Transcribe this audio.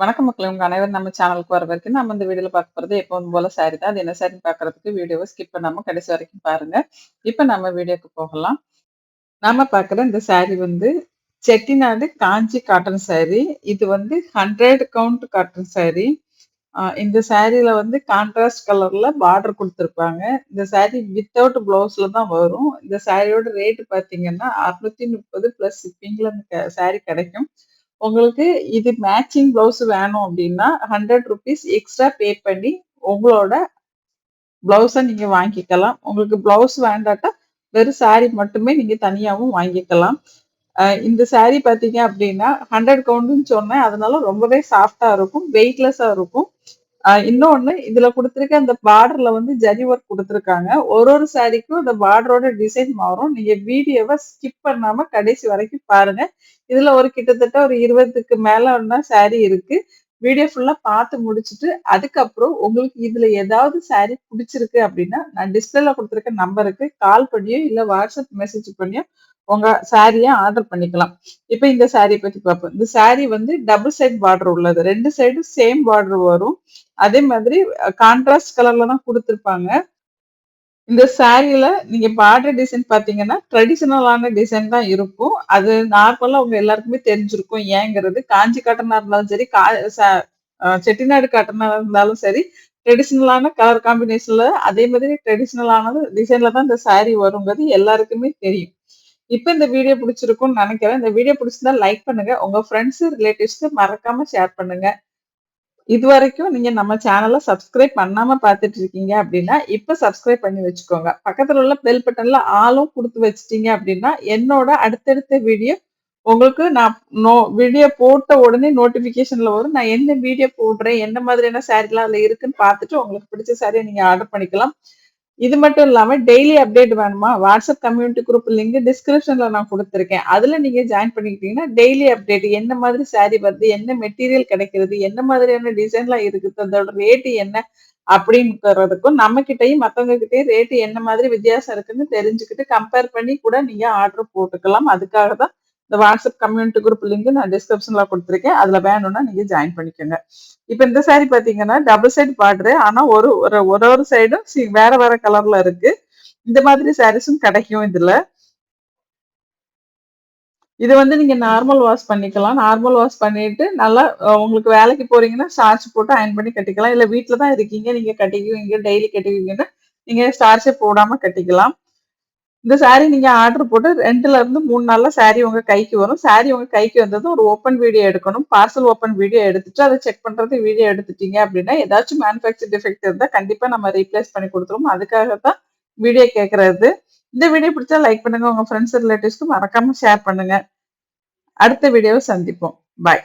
வணக்கம் மக்கள். உங்க அனைவரும் நம்ம சேனலுக்கு வர வரைக்கும் நம்ம இந்த வீடியோல பார்க்க போறது எப்பவும் போல சாரி தான். அது என்ன சாரி பாக்குறதுக்கு வீடியோவை ஸ்கிப் பண்ணாம கடைசி வரைக்கும் பாருங்க. இப்ப நம்ம வீடியோக்கு போகலாம். நாம பார்க்குற இந்த சாரி வந்து செட்டிநாடு காஞ்சி காட்டன் சாரி இது வந்து ஹண்ட்ரட் கவுண்ட் காட்டன் சாரி இந்த சாரியில வந்து கான்ட்ராஸ்ட் கலர்ல பார்டர் கொடுத்துருப்பாங்க. இந்த சாரி வித்தவுட் பிளவுஸ்ல தான் வரும். இந்த சாரியோட ரேட்டு பார்த்தீங்கன்னா அறுநூத்தி முப்பது பிளஸ் ஷிப்பிங்ல அந்த சாரி கிடைக்கும். உங்களுக்கு இது மேட்சிங் பிளவுஸ் வேணும் அப்படின்னா ஹண்ட்ரட் ருபீஸ் எக்ஸ்ட்ரா பே பண்ணி உங்களோட பிளவுஸை நீங்கள் வாங்கிக்கலாம். உங்களுக்கு பிளவுஸ் வேண்டாட்டா வெறும் சாரி மட்டுமே நீங்கள் தனியாகவும் வாங்கிக்கலாம். இந்த சாரி பார்த்தீங்க அப்படின்னா ஹண்ட்ரட் கவுண்டுன்னு சொன்னேன். அதனால ரொம்பவே சாஃப்டாக இருக்கும் வெயிட்லெஸ்ஸாக இருக்கும். இன்னொன்னு இதுல கொடுத்துருக்க அந்த பார்டர்ல வந்து ஜரி ஒர்க் கொடுத்துருக்காங்க. ஒரு ஒரு சாரிக்கும் அந்த பார்டரோட டிசைன் மாறும். நீங்க வீடியோவை ஸ்கிப் பண்ணாம கடைசி வரைக்கும் பாருங்க. இதுல ஒரு கிட்டத்தட்ட ஒரு இருபதுக்கு மேல சாரி இருக்கு. வீடியோ ஃபுல்லாக பார்த்து முடிச்சுட்டு அதுக்கப்புறம் உங்களுக்கு இதில் ஏதாவது சாரீ பிடிச்சிருக்கு அப்படின்னா நான் டிஸ்பிளேல கொடுத்துருக்க நம்பருக்கு கால் பண்ணியோ இல்லை வாட்ஸ்அப் மெசேஜ் பண்ணியோ உங்க சாரியை ஆர்டர் பண்ணிக்கலாம். இப்போ இந்த சாரியை பற்றி பார்ப்போம். இந்த சாரி வந்து டபுள் சைட் பார்டர் உள்ளது. ரெண்டு சைடும் சேம் பார்டர் வரும். அதே மாதிரி கான்ட்ராஸ்ட் கலர்ல தான் கொடுத்துருப்பாங்க. இந்த சாரியில நீங்க பாடுற டிசைன் பாத்தீங்கன்னா ட்ரெடிஷனலான டிசைன் தான் இருக்கும். அது நார்மலா உங்க எல்லாருக்குமே தெரிஞ்சிருக்கும் ஏங்கிறது. காஞ்சி காட்டனா இருந்தாலும் சரி கா செட்டிநாடு காட்டனா இருந்தாலும் சரி ட்ரெடிஷ்னலான கலர் காம்பினேஷன்ல அதே மாதிரி ட்ரெடிஷ்னலான டிசைன்ல தான் இந்த சாரி வருங்கிறது எல்லாருக்குமே தெரியும். இப்போ இந்த வீடியோ பிடிச்சிருக்கும்னு நினைக்கிறேன். இந்த வீடியோ பிடிச்சிருந்தா லைக் பண்ணுங்க. உங்க ஃப்ரெண்ட்ஸ் ரிலேட்டிவ்ஸ்க்கு மறக்காம ஷேர் பண்ணுங்க. இது வரைக்கும் நீங்க நம்ம சேனலை சப்ஸ்கிரைப் பண்ணாம பார்த்துட்டு இருக்கீங்க அப்படின்னா இப்ப சப்ஸ்கிரைப் பண்ணி வச்சுக்கோங்க. பக்கத்துல உள்ள பெல் பட்டன்ல ஆளும் கொடுத்து வச்சிட்டீங்க அப்படின்னா என்னோட அடுத்தடுத்த வீடியோ உங்களுக்கு நான் நோ வீடியோ போட்ட உடனே நோட்டிபிகேஷன்ல வரும். நான் என்ன வீடியோ போடுறேன் என்ன மாதிரியான சாரீலாம் அதுல இருக்குன்னு பார்த்துட்டு உங்களுக்கு பிடிச்ச சாரியை நீங்க ஆர்டர் பண்ணிக்கலாம். இது மட்டும் இல்லாம டெய்லி அப்டேட் வேணுமா? வாட்ஸ்அப் கம்யூனிட்டி குரூப் லிங்க் டிஸ்கிரிப்ஷன்ல நான் கொடுத்துருக்கேன். அதுல நீங்க ஜாயின் பண்ணிக்கிட்டீங்கன்னா டெய்லி அப்டேட் என்ன மாதிரி சாரி வருது என்ன மெட்டீரியல் கிடைக்கிறது என்ன மாதிரியான டிசைன்லாம் இருக்குது அதோட ரேட்டு என்ன அப்படிங்கிறதுக்கும் நம்ம கிட்டயும் மத்தவங்க கிட்டயும் ரேட்டு என்ன மாதிரி வித்தியாசம் இருக்குன்னு தெரிஞ்சுக்கிட்டு கம்பேர் பண்ணி கூட நீங்க ஆர்டர் போட்டுக்கலாம். அதுக்காக தான் இந்த வாட்ஸ்அப் கம்யூனிட்டி குரூப் லிங்க் நான் டிஸ்கிரிப்ஷன்ல கொடுத்துருக்கேன். அதுல வேணும்னா நீங்க ஜாயின் பண்ணிக்கோங்க. இப்ப இந்த சாரி பாத்தீங்கன்னா டபுள் சைடு பார்டரு ஆனா ஒரு ஒரு ஒரு ஒரு சைடும் வேற வேற கலர்ல இருக்கு. இந்த மாதிரி சாரீஸும் கிடைக்கும் இதுல. இது வந்து நீங்க நார்மல் வாஷ் பண்ணிக்கலாம். நார்மல் வாஷ் பண்ணிட்டு நல்லா உங்களுக்கு வேலைக்கு போறீங்கன்னா ஸ்டார்ச் போட்டு அயன் பண்ணி கட்டிக்கலாம். இல்ல வீட்ல தான் இருக்கீங்க நீங்க கட்டிக்குவீங்க டெய்லி கட்டிக்குவீங்கன்னா நீங்க ஸ்டார்ச்சே போடாம கட்டிக்கலாம். இந்த saree நீங்க ஆர்டர் போட்டு ரெண்டுல இருந்து மூணு நாள்ல saree உங்க கைக்கு வரும். சாரீ உங்க கைக்கு வந்ததும் ஒரு ஓப்பன் வீடியோ எடுக்கணும். பார்சல் ஓப்பன் வீடியோ எடுத்துட்டு அதை செக் பண்றது வீடியோ எடுத்துட்டீங்க அப்படின்னா ஏதாச்சும் மேனுஃபேக்சர் டிஃபெக்ட் இருந்தா கண்டிப்பா நம்ம ரீப்ளேஸ் பண்ணி கொடுத்துருவோம். அதுக்காக தான் வீடியோ கேட்கறது இந்த வீடியோ பிடிச்சா லைக் பண்ணுங்க. உங்க ஃப்ரெண்ட்ஸ் ரிலேட்டிவ்ஸ்க்கு மறக்காம ஷேர் பண்ணுங்க. அடுத்த வீடியோவை சந்திப்போம். பாய்